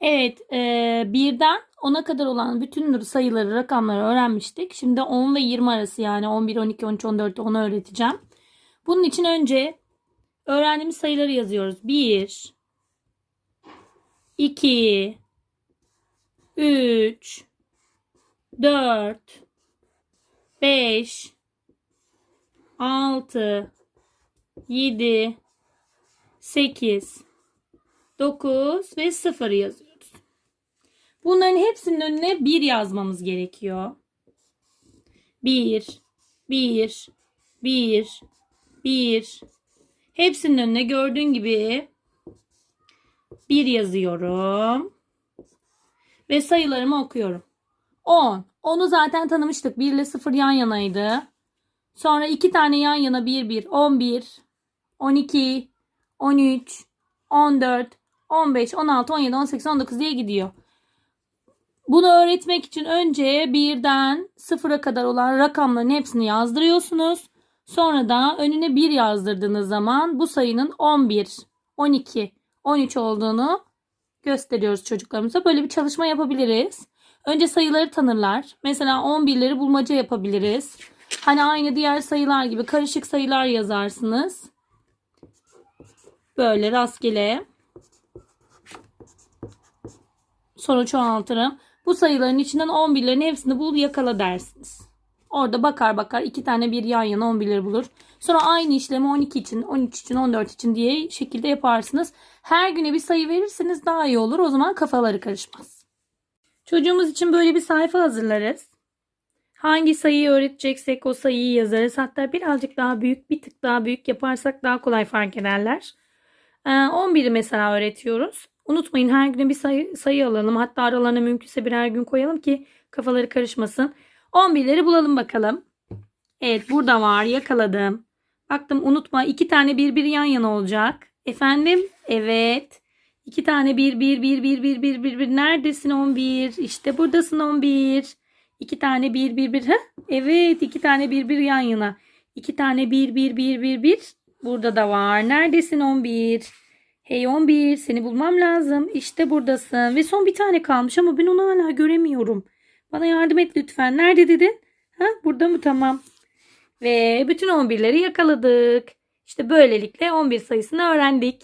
Evet, e, birden 10'a kadar olan bütün sayıları, rakamları öğrenmiştik. Şimdi 10 ve 20 arası yani 11, 12, 13, 14 onu öğreteceğim. Bunun için önce öğrendiğimiz sayıları yazıyoruz. 1, 2, 3, 4, 5, 6, 7, 8, 9 ve 0 yazıyoruz. Bunların hepsinin önüne 1 yazmamız gerekiyor. 1, 1, 1, 1. Hepsinin önüne gördüğün gibi 1 yazıyorum. Ve sayılarımı okuyorum. 10. Onu zaten tanımıştık. 1 ile 0 yan yanaydı. Sonra 2 tane yan yana 1, 1. 11, 12, 13, 14, 15, 16, 17, 18, 19 diye gidiyor. Bunu öğretmek için önce birden sıfıra kadar olan rakamların hepsini yazdırıyorsunuz. Sonra da önüne 1 yazdırdığınız zaman bu sayının 11, 12, 13 olduğunu gösteriyoruz çocuklarımıza. Böyle bir çalışma yapabiliriz. Önce sayıları tanırlar. Mesela 11'leri bulmaca yapabiliriz. Hani aynı diğer sayılar gibi karışık sayılar yazarsınız. Böyle rastgele. Sonra çoğaltırım. Bu sayıların içinden 11'lerin hepsini bul yakala dersiniz. Orada bakar bakar iki tane bir yan yana 11'leri bulur. Sonra aynı işlemi 12 için, 13 için, 14 için diye şekilde yaparsınız. Her güne bir sayı verirseniz daha iyi olur. O zaman kafaları karışmaz. Çocuğumuz için böyle bir sayfa hazırlarız. Hangi sayıyı öğreteceksek o sayıyı yazarız. Hatta birazcık daha büyük, bir tık daha büyük yaparsak daha kolay fark ederler. Ee, 11'i mesela öğretiyoruz. Unutmayın her gün bir sayı, sayı alalım. Hatta aralarına mümkünse birer gün koyalım ki kafaları karışmasın. 11'leri bulalım bakalım. Evet burada var yakaladım. Baktım unutma iki tane bir bir yan yana olacak. Efendim? Evet. İki tane bir bir bir bir bir bir bir bir. Neredesin 11? İşte buradasın 11. İki tane bir bir bir. Heh? Evet iki tane bir bir yan yana. İki tane bir bir bir bir bir. Burada da var. Neredesin 11? Hey 11 seni bulmam lazım. İşte buradasın. Ve son bir tane kalmış ama ben onu hala göremiyorum. Bana yardım et lütfen. Nerede dedin? Ha, burada mı? Tamam. Ve bütün 11'leri yakaladık. İşte böylelikle 11 sayısını öğrendik.